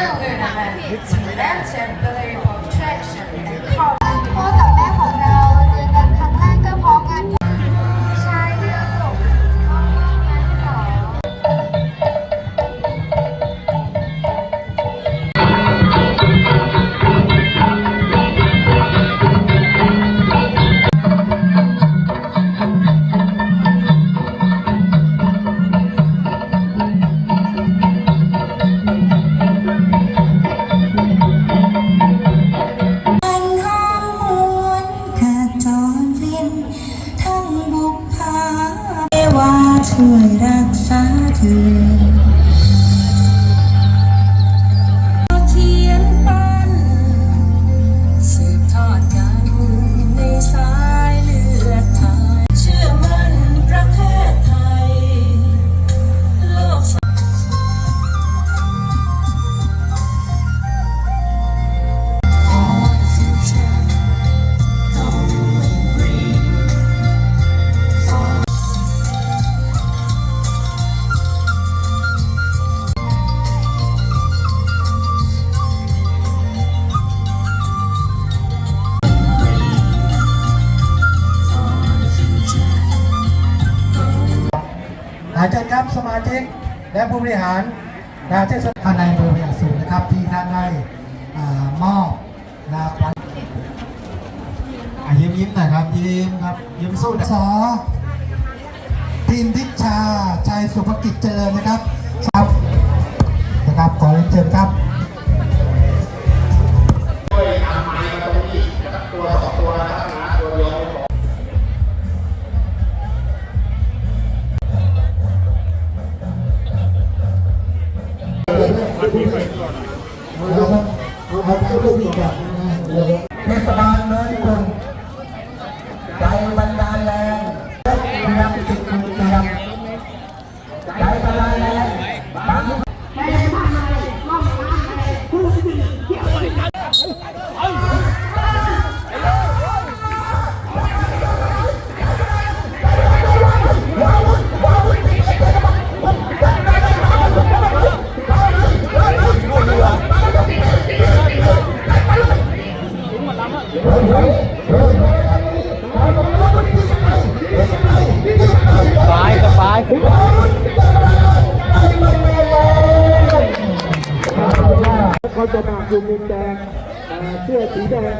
Children of an Italian Temporary ริหารนะเทศบาลในอำเภอพยาสูงนะครับ ที่ท่านได้มอบนะขวัญยิ้มยิ้มหน่อยครับ ยิ้มครับ ยิ้มสู้สอทีมทิชชาชัยสุภกิจเจริญนะครับครับนะครับขอเรียนเชิญครับเเขาจะมาคุมมุมแดงเสื้อสีแดง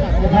เข้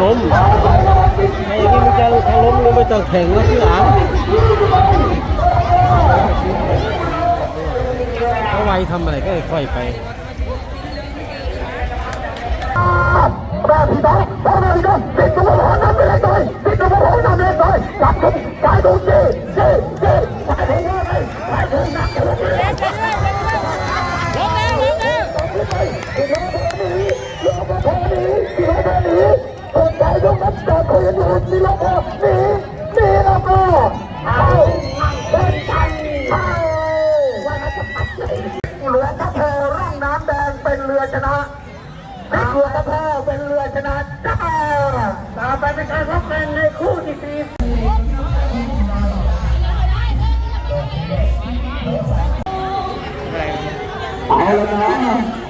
ไอ้นี่มันจะถ้าล้มลงไปต้องแข่งแล้วที่หลังถ้าไวทำอะไรก็ค่อยไปเหลือตะแพร่องน้ำแดงเป็นเรือชนะนี่เรือตะแพร่เป็นเรือชนะจ้าต่อไปเป็นการพบกันในคู่ที่สี่เอาละนะไปหาจามต่อไปเป็นคู่ที่เจ็ดแปดเก้าครับแต่คู่ที่เจ็ดงเป็นการกระตุ้นเรือแล้วก็มากระตุ้นพิทยาคมสองหมายยางเอากระ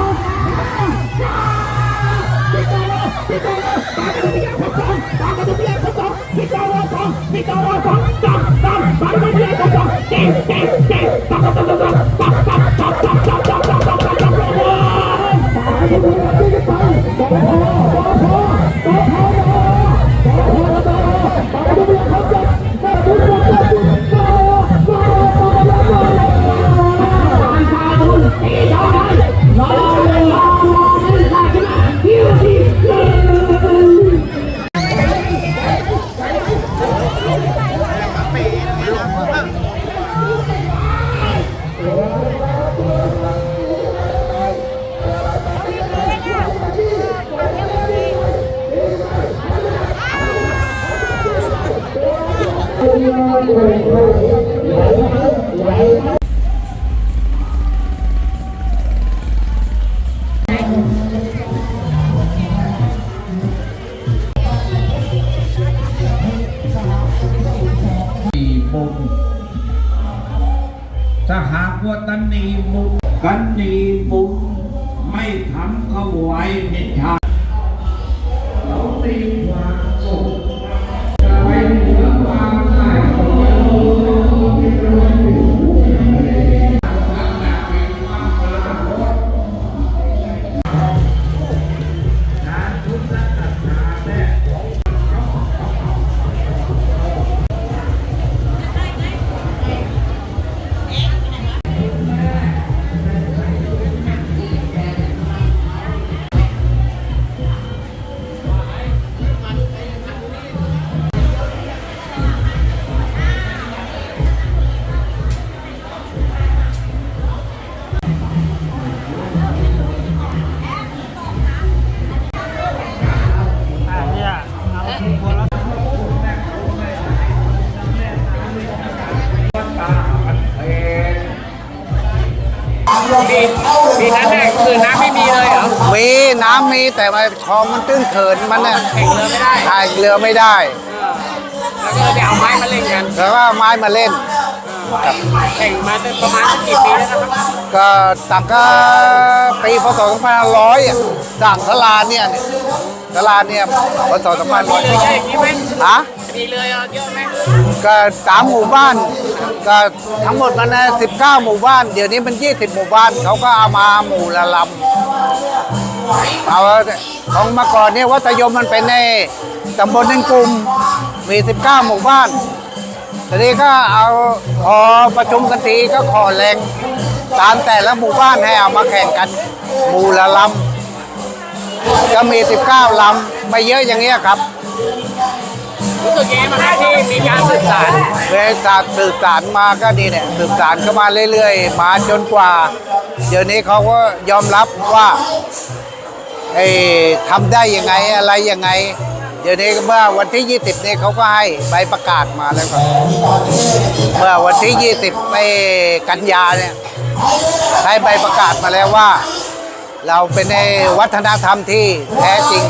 นี มุมกั น้ำมีแต่ว่าคลองมันตื้นเขินมันเนี่ยแข่งเรือไม่ได้พายเรือไม่ได้ แล้วก็เลยไปเอาไม้มาเล่นกันแล้วก็เอาไม้มาเล่นแข่งมาตั้งประมาณสักกี่ปีแล้วนะครับก็ต่างก็ปีพศ2500อะสร้างศาลาเนี่ยศาลาเนี่ยพศเรือเยอะอย่างนี้ไหม2500ฮะ มีเรือเยอะไหมก็สามหมู่บ้านก็ทั้งหมดมันนะ19หมู่บ้าน เดี๋ยวนี้มัน20หมู่บ้าน เขาก็เอามาหมู่ละลำ เอาของเมาก่อนเนี่ยวัดตะยมมันเป็นในตำบลหนึ่งกลุ่มมี 19 หมู่บ้านทีนี้ก็เอาพอประชุมกันทีก็ขอแรงตามแต่ละหมู่บ้านให้เอามาแข่งกัน หมู่ละลำก็มี 19 ลำไม่เยอะอย่างเงี้ยครับรู้สึกยังไงบ้างครับที่มีการสื่อสารเวลาสืบสารมาก็ดีเนี่ยสืบสารก็มาเรื่อยๆ มาจนกว่า เดี๋ยวนี้เขาก็ยอมรับว่า ไอ้ทำได้ยังไงอะไรยังไง เดี๋ยวนี้เมื่อวันที่ 20นี่ยเขาก็ให้ใบประกาศมาแล้วครับเมื่อวันที่ 20ไปกันยาเนี่ยให้ใบประกาศมาแล้วว่า เราเป็นในวัฒนธรรมที่แท้จริง